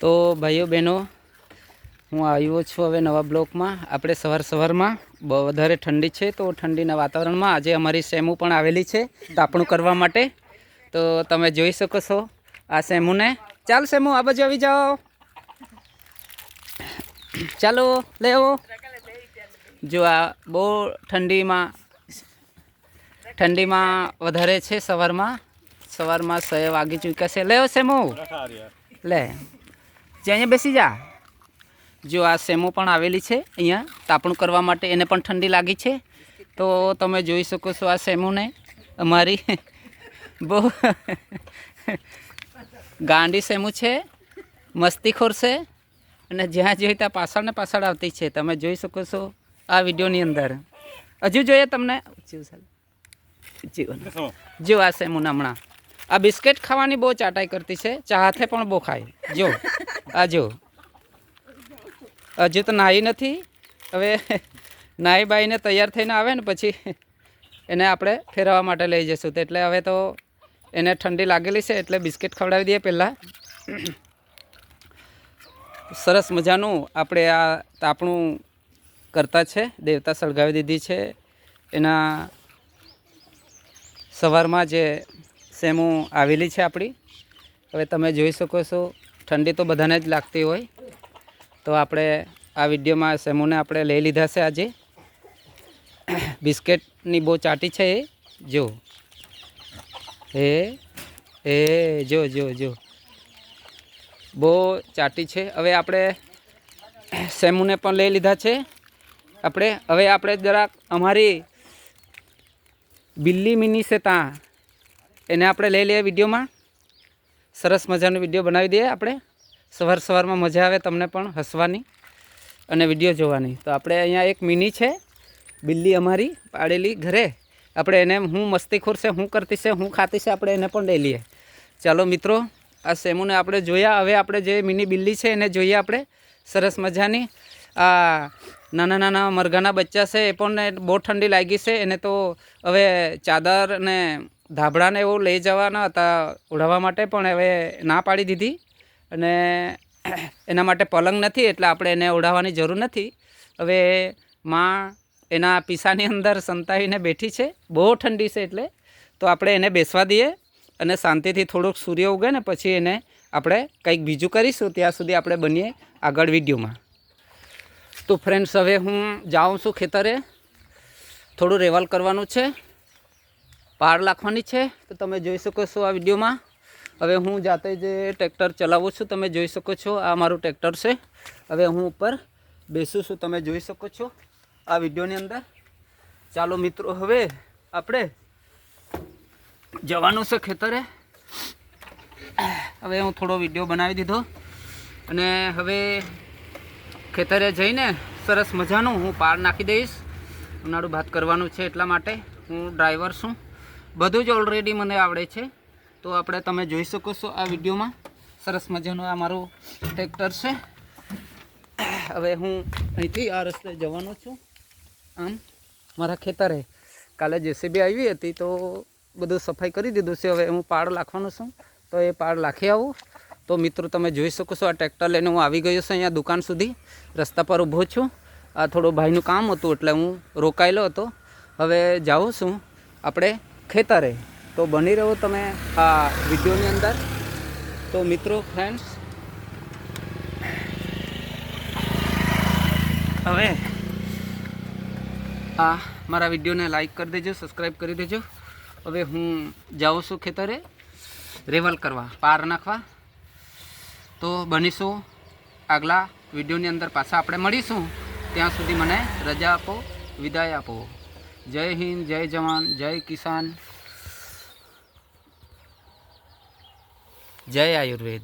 તો ભાઈઓ બહેનો, હું આવ્યો છું હવે નવા બ્લોકમાં. આપણે સવાર સવારમાં બહુ વધારે ઠંડી છે તો ઠંડીના વાતાવરણમાં આજે અમારી સેમુ પણ આવેલી છે તાપણું કરવા માટે. તો તમે જોઈ શકો છો આ સેમુને. ચાલ સેમુ, આ બાજુ આવી જાઓ. ચાલો લેવો જો આ બહુ ઠંડીમાં ઠંડીમાં વધારે છે સવારમાં. સવારમાં સે વાગી ચૂક્યા છે. લેવો સેમુ. લે જે અહીંયા બેસી જા. જો આ સેમો પણ આવેલી છે અહીંયા તાપણું કરવા માટે એને પણ ઠંડી લાગી છે. તો તમે જોઈ શકો છો આ સેમોને અમારી બહુ ગાંડી સેમુ છે મસ્તીખોર છે અને જ્યાં જોઈ ત્યાં પાછળ ને પાછળ આવતી છે. તમે જોઈ શકો છો આ વિડીયોની અંદર. હજુ જોઈએ તમને. જીવન જો આ સેમુના હમણાં. આ બિસ્કિટ ખાવાની બહુ ચાટાઈ કરતી છે. ચા પણ બહુ ખાય. જો, આ જો. હજુ તો નાહી નથી. હવે નાહી બાઈને તૈયાર થઈને આવે ને પછી એને આપણે ફેરવવા માટે લઈ જઈશું. એટલે હવે તો એને ઠંડી લાગેલી છે એટલે બિસ્કિટ ખવડાવી દઈએ પહેલાં. સરસ મજાનું આપણે આ તાપણું કરતા છે. દેવતા સળગાવી દીધી છે. એના સવારમાં જે સેમુ આવેલી છે આપણી. હવે તમે જોઈ શકો છો, ઠંડી તો બધાને જ લાગતી હોય. તો આપણે આ વિડીયોમાં સેમુને આપણે લઈ લીધા છે આજે. બિસ્કિટની બહુ ચાટી છે એ. જો. એ એ, જો જો જો. બહુ ચાટી છે. હવે આપણે સેમુને પણ લઈ લીધા છે. આપણે, હવે આપણે જરાક અમારી બિલ્લી મિની છે ત્યાં. એને આપણે લઈ લઈએ વિડીયોમાં. સરસ મજાનો વીડિયો બનાવી દઈએ આપણે. સવાર સવારમાં મજા આવે તમને પણ હસવાની અને વીડિયો જોવાની. તો આપણે અહીંયા એક મિની છે, બિલ્લી અમારી પાડેલી ઘરે. આપણે એને હું મસ્તીખોર છે, હું કરતી છે, હું ખાતી છે, આપણે એને પણ લઈ લઈએ. ચાલો મિત્રો, આ સેમુને આપણે જોયા. હવે આપણે જે મિની બિલ્લી છે એને જોઈએ આપણે. સરસ મજાની. આ નાના નાના મરઘાના બચ્ચા છે, એ પણ બહુ ઠંડી લાગી છે. એને તો હવે ચાદર ને ધાબળાને એવું લઈ જવાના હતા ઉડાવવા માટે, પણ હવે ના પાડી દીધી. અને એના માટે પલંગ નથી, એટલે આપણે એને ઉડાવવાની જરૂર નથી. હવે માં એના પીસાની અંદર સંતાવીને બેઠી છે. બહુ ઠંડી છે એટલે. તો આપણે એને બેસવા દઈએ અને શાંતિથી થોડુંક સૂર્ય ઉગે ને પછી એને આપણે કંઈક બીજું કરીશું. ત્યાં સુધી આપણે બનીએ આગળ વિડીયોમાં. તો ફ્રેન્ડ્સ હવે હું જાઉં છું ખેતરે. થોડું રેવાલ કરવાનું છે. પાર લાખવાની છે, તો તમે જોઈ શકો છો આ વિડીયોમાં. હવે હું જાતે જે ટ્રેક્ટર ચલાવું છું, તમે જોઈ શકો છો, આ મારું ટ્રેક્ટર છે. હવે હું ઉપર બેસું છું, તમે જોઈ શકો છો આ વિડીયોની અંદર. ચાલો મિત્રો, હવે આપણે જવાનું છે ખેતરે. હવે હું થોડો વીડિયો બનાવી દીધો. અને હવે ખેતરે જઈને સરસ મજાનું હું પાર નાખી દઈશ. ઉનાળું ભાત કરવાનું છે એટલા માટે હું ડ્રાઈવર છું. બધું જ ઓલરેડી મને આવડે છે. તો આપણે તમે જોઈ શકો છો આ વિડીયોમાં. સરસ મજાનું આ મારું ટ્રેક્ટર છે. હવે હું અહીંથી આ રસ્તે જવાનો છું. આમ, મારા ખેતરે કાલે જેસીબી આવી હતી તો બધું સફાઈ કરી દીધું છે. હવે હું પાડ લાખવાનો છું. તો એ પાડ લાખી આવું. તો મિત્રો, તમે જોઈ શકો છો આ ટ્રેક્ટર લઈને હું આવી ગયો છું અહીંયા દુકાન સુધી. રસ્તા પર ઊભો છું. આ થોડું ભાઈનું કામ હતું એટલે હું રોકાયેલો હતો. હવે જાઉં છું. આપણે ખેતરે તો બની રહો તમે આ વિડીયોની અંદર. તો મિત્રો ફ્રેન્ડ્સ હવે આ મારા વિડીયોને લાઈક કરી દેજો સબસ્ક્રાઈબ કરી દેજો. હવે હું જાઉં છું ખેતરે રેવલ કરવા, પાર નાખવા. તો બનીશું આગલા વિડીયોની અંદર. પાછા આપણે મળીશું. ત્યાં સુધી મને રજા આપો, વિદાય આપો. જય હિન્દ જય જવાન જય કિસાન. જય આયુર્વેદ.